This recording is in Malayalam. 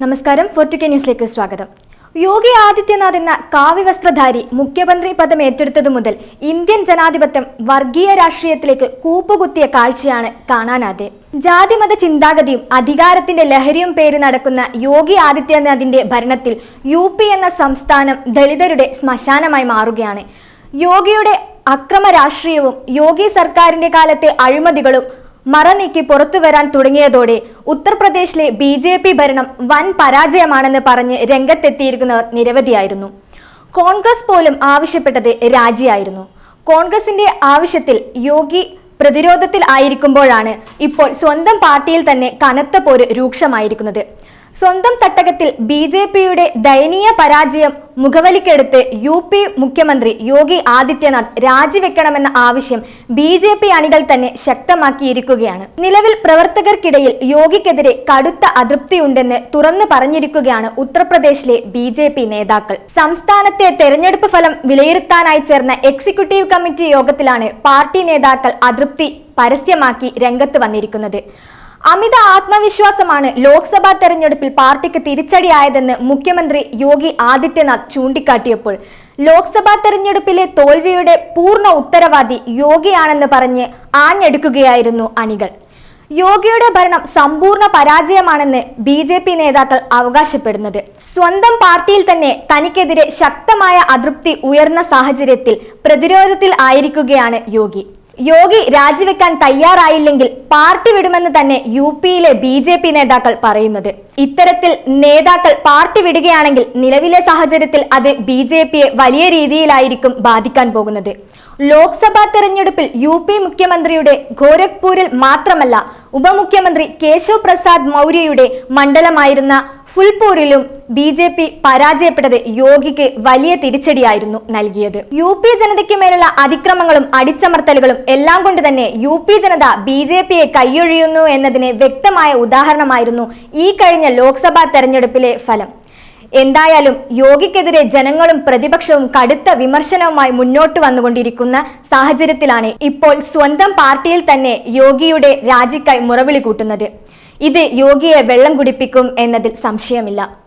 നമസ്കാരം ഫോർട്ടു കെ ന്യൂസിലേക്ക് സ്വാഗതം. യോഗി ആദിത്യനാഥ് എന്ന കാവ്യവസ്ത്രധാരി മുഖ്യമന്ത്രി പദം ഏറ്റെടുത്തതു മുതൽ ഇന്ത്യൻ ജനാധിപത്യം വർഗീയ രാഷ്ട്രീയത്തിലേക്ക് കൂപ്പുകുത്തിയ കാഴ്ചയാണ് കാണാനാതെ ജാതിമത ചിന്താഗതിയും അധികാരത്തിന്റെ ലഹരിയും പേര് നടക്കുന്ന യോഗി ആദിത്യനാഥിന്റെ ഭരണത്തിൽ യു എന്ന സംസ്ഥാനം ദളിതരുടെ ശ്മശാനമായി മാറുകയാണ്. യോഗിയുടെ അക്രമ രാഷ്ട്രീയവും യോഗി സർക്കാരിന്റെ കാലത്തെ അഴിമതികളും മറനീക്കി പുറത്തു വരാൻ തുടങ്ങിയതോടെ ഉത്തർപ്രദേശിലെ ബി ജെ പി ഭരണം വൻ പരാജയമാണെന്ന് പറഞ്ഞ് രംഗത്തെത്തിയിരിക്കുന്നവർ നിരവധിയായിരുന്നു. കോൺഗ്രസ് പോലും ആവശ്യപ്പെട്ടത് രാജിയായിരുന്നു. കോൺഗ്രസിന്റെ ആവശ്യത്തിൽ യോഗി പ്രതിരോധത്തിൽ ആയിരിക്കുമ്പോഴാണ് ഇപ്പോൾ സ്വന്തം പാർട്ടിയിൽ തന്നെ കനത്ത പോര് രൂക്ഷമായിരിക്കുന്നത്. സ്വന്തം തട്ടകത്തിൽ ബി ജെ പിയുടെ ദയനീയ പരാജയം മുഖവലിക്കെടുത്ത് യു പി മുഖ്യമന്ത്രി യോഗി ആദിത്യനാഥ് രാജിവെക്കണമെന്ന ആവശ്യം ബി ജെ പി അണികൾ തന്നെ ശക്തമാക്കിയിരിക്കുകയാണ്. നിലവിൽ പ്രവർത്തകർക്കിടയിൽ യോഗിക്കെതിരെ കടുത്ത അതൃപ്തിയുണ്ടെന്ന് തുറന്നു പറഞ്ഞിരിക്കുകയാണ് ഉത്തർപ്രദേശിലെ ബി ജെ പി നേതാക്കൾ. സംസ്ഥാനത്തെ തെരഞ്ഞെടുപ്പ് ഫലം വിലയിരുത്താനായി ചേർന്ന എക്സിക്യൂട്ടീവ് കമ്മിറ്റി യോഗത്തിലാണ് പാർട്ടി നേതാക്കൾ അതൃപ്തി പരസ്യമാക്കി രംഗത്ത് വന്നിരിക്കുന്നത്. അമിത ആത്മവിശ്വാസമാണ് ലോക്സഭാ തെരഞ്ഞെടുപ്പിൽ പാർട്ടിക്ക് തിരിച്ചടിയായതെന്ന് മുഖ്യമന്ത്രി യോഗി ആദിത്യനാഥ് ചൂണ്ടിക്കാട്ടിയപ്പോൾ. ലോക്സഭാ തെരഞ്ഞെടുപ്പിലെ തോൽവിയുടെ പൂർണ ഉത്തരവാദി യോഗിയാണെന്ന് പറഞ്ഞ് ആഞ്ഞെടുക്കുകയായിരുന്നു അണികൾ. യോഗിയുടെ ഭരണം സമ്പൂർണ പരാജയമാണെന്ന് ബി ജെ പി നേതാക്കൾ അവകാശപ്പെടുന്നത്. സ്വന്തം പാർട്ടിയിൽ തന്നെ തനിക്കെതിരെ ശക്തമായ അതൃപ്തി ഉയർന്ന സാഹചര്യത്തിൽ പ്രതിരോധത്തിൽ ആയിരിക്കുകയാണ് യോഗി. യോഗി രാജിവെക്കാൻ തയ്യാറായില്ലെങ്കിൽ പാർട്ടി വിടുമെന്ന് തന്നെ യു പിയിലെ ബി ജെ പി നേതാക്കൾ പറയുന്നത്. ഇത്തരത്തിൽ നേതാക്കൾ പാർട്ടി വിടുകയാണെങ്കിൽ നിലവിലെ സാഹചര്യത്തിൽ അത് ബി ജെ പിയെ വലിയ രീതിയിലായിരിക്കും ബാധിക്കാൻ പോകുന്നത്. ലോക്സഭാ തെരഞ്ഞെടുപ്പിൽ യു പി മുഖ്യമന്ത്രിയുടെ ഗോരഖ്പൂരിൽ മാത്രമല്ല ഉപമുഖ്യമന്ത്രി കേശവ് പ്രസാദ് മൗര്യയുടെ മണ്ഡലമായിരുന്ന ഫുൽപൂരിലും ബി ജെ പി പരാജയപ്പെട്ടത് യോഗിക്ക് വലിയ തിരിച്ചടിയായിരുന്നു നൽകിയത്. യു പി ജനതയ്ക്ക് മേലുള്ള അതിക്രമങ്ങളും അടിച്ചമർത്തലുകളും എല്ലാം കൊണ്ട് തന്നെ യു പി ജനത ബി ജെ പിയെ കൈയൊഴിയുന്നു എന്നതിന് വ്യക്തമായ ഉദാഹരണമായിരുന്നു ഈ കഴിഞ്ഞ ലോക്സഭാ തെരഞ്ഞെടുപ്പിലെ ഫലം. എന്തായാലും യോഗിക്കെതിരെ ജനങ്ങളും പ്രതിപക്ഷവും കടുത്ത വിമർശനവുമായി മുന്നോട്ട് വന്നുകൊണ്ടിരിക്കുന്ന സാഹചര്യത്തിലാണ് ഇപ്പോൾ സ്വന്തം പാർട്ടിയിൽ തന്നെ യോഗിയുടെ രാജിക്കായി മുറവിളി കൂട്ടുന്നത്. ഇത് യോഗിയെ വെള്ളം കുടിപ്പിക്കും എന്നതിൽ സംശയമില്ല.